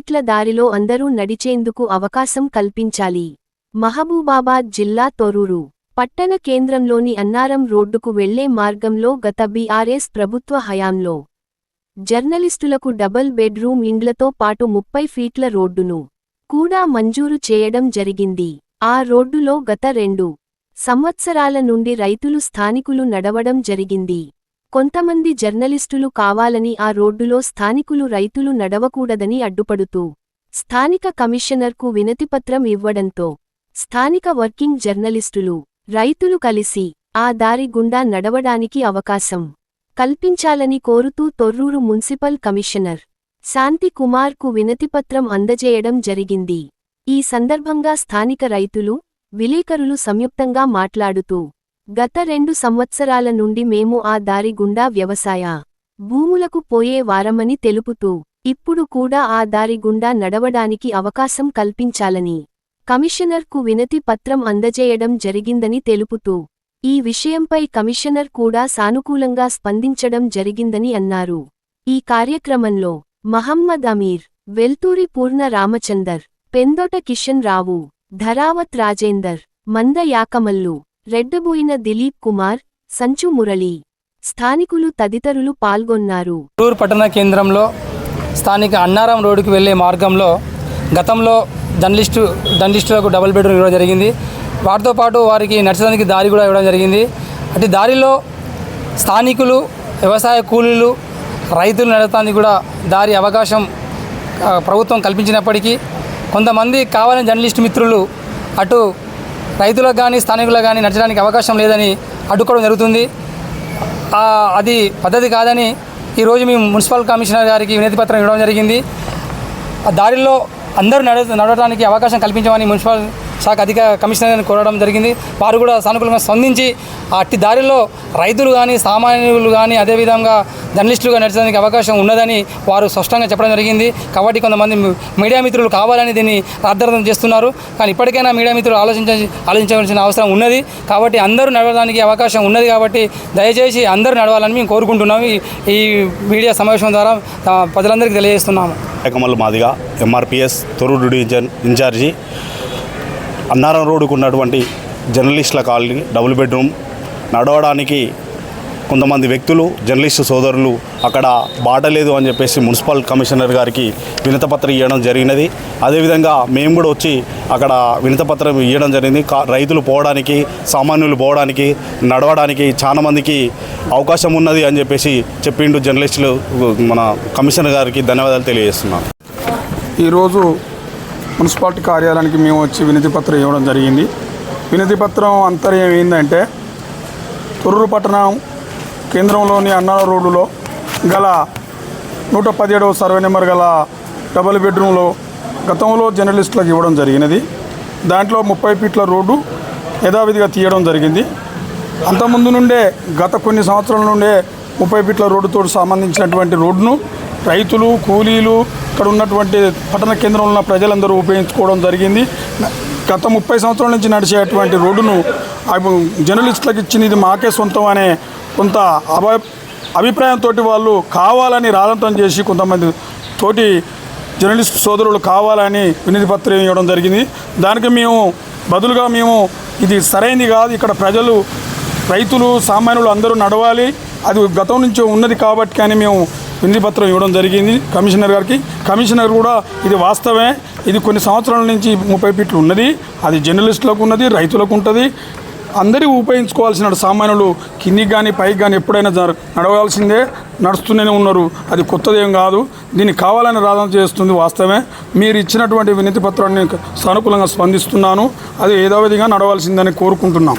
సీట్ల దారిలో అందరూ నడిచేందుకు అవకాశం కల్పించాలి. మహబూబాబాద్ జిల్లా తొరూరు పట్టణ కేంద్రంలోని అన్నారం రోడ్డుకు వెళ్ళే మార్గంలో గత బీఆర్ఎస్ ప్రభుత్వ హయాంలో జర్నలిస్టులకు డబల్ బెడ్రూమ్ ఇండ్లతో పాటు ముప్పై ఫీట్ల రోడ్డును కూడా మంజూరు చేయడం జరిగింది. ఆ రోడ్డులో గత రెండు సంవత్సరాల నుండి రైతులు స్థానికులు నడవడం జరిగింది. కొంతమంది జర్నలిస్టులు కావాలని ఆ రోడ్డులో స్థానికులు రైతులు నడవకూడదని అడ్డుపడుతూ స్థానిక కమిషనర్కు వినతిపత్రం ఇవ్వడంతో స్థానిక వర్కింగ్ జర్నలిస్టులు రైతులు కలిసి ఆ దారి గుండా నడవడానికి అవకాశం కల్పించాలని కోరుతూ తొర్రూరు మున్సిపల్ కమిషనర్ శాంతి కుమార్కు వినతిపత్రం అందజేయడం జరిగింది. ఈ సందర్భంగా స్థానిక రైతులు విలేకరులు సంయుక్తంగా మాట్లాడుతూ గత రెండు సంవత్సరాల నుండి మేము ఆ దారి గుండా వ్యవసాయ భూములకు పోయే వారమని తెలుపుతూ ఇప్పుడు కూడా ఆ దారి గుండా నడవడానికి అవకాశం కల్పించాలని కమిషనర్కు వినతి పత్రం అందజేయడం జరిగిందని తెలుపుతూ ఈ విషయంపై కమిషనర్ కూడా సానుకూలంగా స్పందించడం జరిగిందని అన్నారు. ఈ కార్యక్రమంలో మహమ్మద్ అమీర్ వెల్తూరి పూర్ణ రామచందర్ పెందొట కిషన్ రావు ధరావత్ రాజేందర్ మంద యాకమల్లు రెడ్డబోయిన దిలీప్ కుమార్ సంచు మురళి స్థానికులు తదితరులు పాల్గొన్నారు. టూర్ పట్టణ కేంద్రంలో స్థానిక అన్నారం రోడ్డుకు వెళ్ళే మార్గంలో గతంలో జర్నలిస్టు జర్నలిస్టులకు డబుల్ బెడ్రూమ్ ఇవ్వడం జరిగింది. వాటితో పాటు వారికి నడచడానికి దారి కూడా ఇవ్వడం జరిగింది. అటు దారిలో స్థానికులు వ్యవసాయ కూలీలు రైతులు నడపడానికి కూడా దారి అవకాశం ప్రభుత్వం కల్పించినప్పటికీ కొంతమంది కావాలని జర్నలిస్ట్ మిత్రులు అటు రైతులకు కానీ స్థానికులకు కానీ నడచడానికి అవకాశం లేదని అడ్డుకోవడం జరుగుతుంది. అది పద్ధతి కాదని ఈరోజు మేము మున్సిపల్ కమిషనర్ గారికి వినతి పత్రం ఇవ్వడం జరిగింది. ఆ దారిలో అందరూ నడ నడవడానికి అవకాశం కల్పించమని మున్సిపల్ శాఖ అధిక కమిషనర్ కోరడం జరిగింది. వారు కూడా సానుకూలంగా స్పందించి అట్టి దారిలో రైతులు కానీ సామాన్యులు కానీ అదేవిధంగా జర్నలిస్టులుగా నడచడానికి అవకాశం ఉన్నదని వారు స్పష్టంగా చెప్పడం జరిగింది. కాబట్టి కొంతమంది మీడియా మిత్రులు కావాలని దీన్ని రాద్ధార్థం చేస్తున్నారు. కానీ ఇప్పటికైనా మీడియా మిత్రులు ఆలోచించ ఆలోచించవలసిన అవసరం ఉన్నది. కాబట్టి అందరూ నడవడానికి అవకాశం ఉన్నది కాబట్టి దయచేసి అందరూ నడవాలని మేము కోరుకుంటున్నాము. ఈ- మీడియా సమావేశం ద్వారా ప్రజలందరికీ తెలియజేస్తున్నాము. Kamal Madiga MRPS Thorrur division in charge Annaram రోడ్డుకు ఉన్నటువంటి జర్నలిస్టుల కాలనీ డబుల్ బెడ్రూమ్ నడవడానికి కొంతమంది వ్యక్తులు జర్నలిస్టు సోదరులు అక్కడ బాట లేదు అని చెప్పేసి మున్సిపల్ కమిషనర్ గారికి వినతపత్రం ఇవ్వడం జరిగినది. అదేవిధంగా మేము కూడా వచ్చి అక్కడ వినతపత్రం ఇవ్వడం జరిగింది. కా- రైతులు పోవడానికి సామాన్యులు పోవడానికి నడవడానికి చాలా మందికి అవకాశం ఉన్నది అని చెప్పేసి చెప్పిండు జర్నలిస్టులు మన కమిషనర్ గారికి ధన్యవాదాలు తెలియజేస్తున్నాను ఈరోజు మున్సిపాలిటీ కార్యాలయానికి మేము వచ్చి వినతి పత్రం ఇవ్వడం జరిగింది. వినతి పత్రం అంతర్యం ఏంటంటే తొర్రూరు పట్టణం కేంద్రంలోని అన్నాల రోడ్డులో గల నూట పదిహేడవ సర్వే నెంబర్ గల డబుల్ బెడ్రూమ్లో గతంలో జర్నలిస్టులకు ఇవ్వడం జరిగినది. దాంట్లో ముప్పై ఫీట్ల రోడ్డు యథావిధిగా తీయడం జరిగింది. అంతకుముందు నుండే గత కొన్ని సంవత్సరాల నుండే ముప్పై ఫీట్ల రోడ్డుతో సంబంధించినటువంటి రోడ్డును రైతులు కూలీలు ఇక్కడ ఉన్నటువంటి పట్టణ కేంద్రంలో ఉన్న ప్రజలందరూ ఉపయోగించుకోవడం జరిగింది. గత ముప్పై సంవత్సరాల నుంచి నడిచేటువంటి రోడ్డును జర్నలిస్టులకు ఇచ్చింది ఇది మాకే సొంతం అనే కొంత అభ అభిప్రాయంతో వాళ్ళు కావాలని రాదంతం చేసి కొంతమంది తోటి జర్నలిస్ట్ సోదరులు కావాలని వినతి పత్రం ఇవ్వడం జరిగింది. దానికి మేము బదులుగా మేము ఇది సరైనది కాదు. ఇక్కడ ప్రజలు రైతులు సామాన్యులు అందరూ నడవాలి. అది గతం నుంచి ఉన్నది కాబట్టి కానీ మేము వినతి పత్రం ఇవ్వడం జరిగింది కమిషనర్ గారికి. కమిషనర్ కూడా ఇది వాస్తవమే. ఇది కొన్ని సంవత్సరాల నుంచి ముప్పై ఫీట్లు ఉన్నది. అది జర్నలిస్టులకు ఉన్నది రైతులకు ఉంటుంది. అందరూ ఉపయోగించుకోవాల్సిన సామాన్యులు కిందికి కానీ పైకి కానీ ఎప్పుడైనా నడవాల్సిందే నడుస్తూనే ఉన్నారు. అది కొత్తదేం కాదు. దీన్ని కావాలని రాధన చేస్తుంది వాస్తవమే. మీరు ఇచ్చినటువంటి వినతి పత్రాన్ని సానుకూలంగా స్పందిస్తున్నాను. అది ఏదో విధంగా నడవాల్సిందని కోరుకుంటున్నాం.